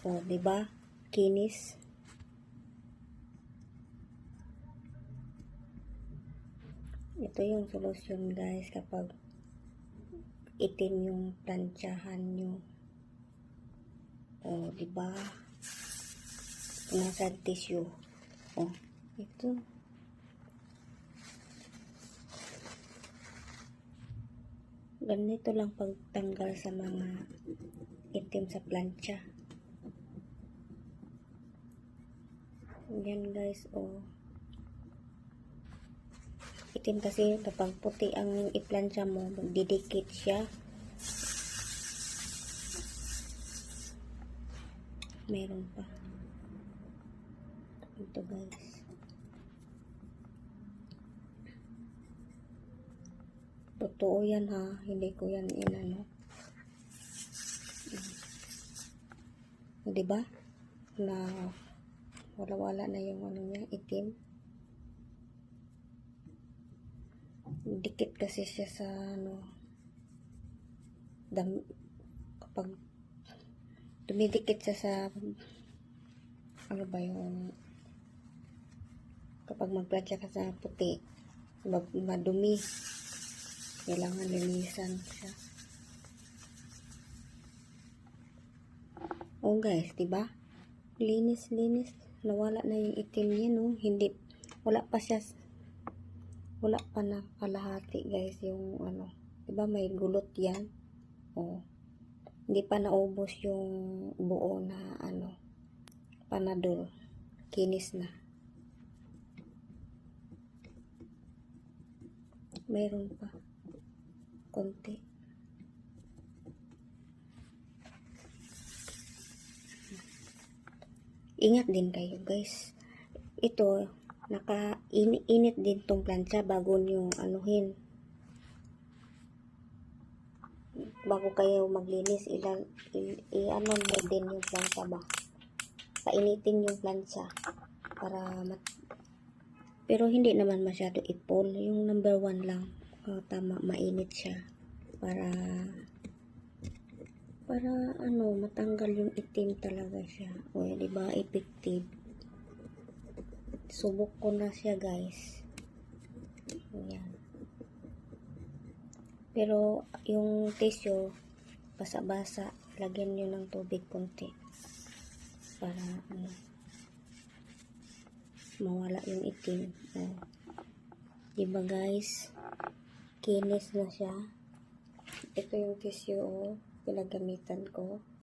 O, di ba? Kinis. Ito yung solusyon guys kapag itim yung plantsahan nyo. O, di ba? Nasa tissue. O, ito. Ganito lang pagtanggal sa mga itim sa plancha. Yan guys, oh. Itim kasi kapag puti ang iplansya mo, magdidikit siya. Meron pa. Ito guys. Totoo yan ha. Hindi ko yan inano. Di ba? Na wala-wala na yung ano niya, itim. Dikit kasi siya sa ano dam kapag dumidikit siya sa ano ba yung kapag magplatya ka sa puti ma- madumi. Kailangan linisan siya. Oh guys diba linis linis nawala na yung itim niya no? Hindi wala pa siya wala pa na kalahati guys yung ano. Diba may gulot yan? Oh hindi pa naubos yung buo na ano panadol. Kinis na. Mayroon pa. Konti ingat din kayo guys. Ito naka ini- init din tong plancha bago nyo anuhin. Bago kayo maglinis ilan i-ano mo din yung plancha ba? Painitin yung plancha para mat pero hindi naman masyado ipol yung number one lang oh, tama mainit siya para para ano matanggal yung itim talaga siya. O di ba effective. Subok ko na siya guys. Ayan. pero yung tissue basa-basa lagyan nyo ng tubig konti. Para ano mawala yung itim. Oh. diba guys? Kinis na siya. Ito yung tissue oh, pinagamitan ko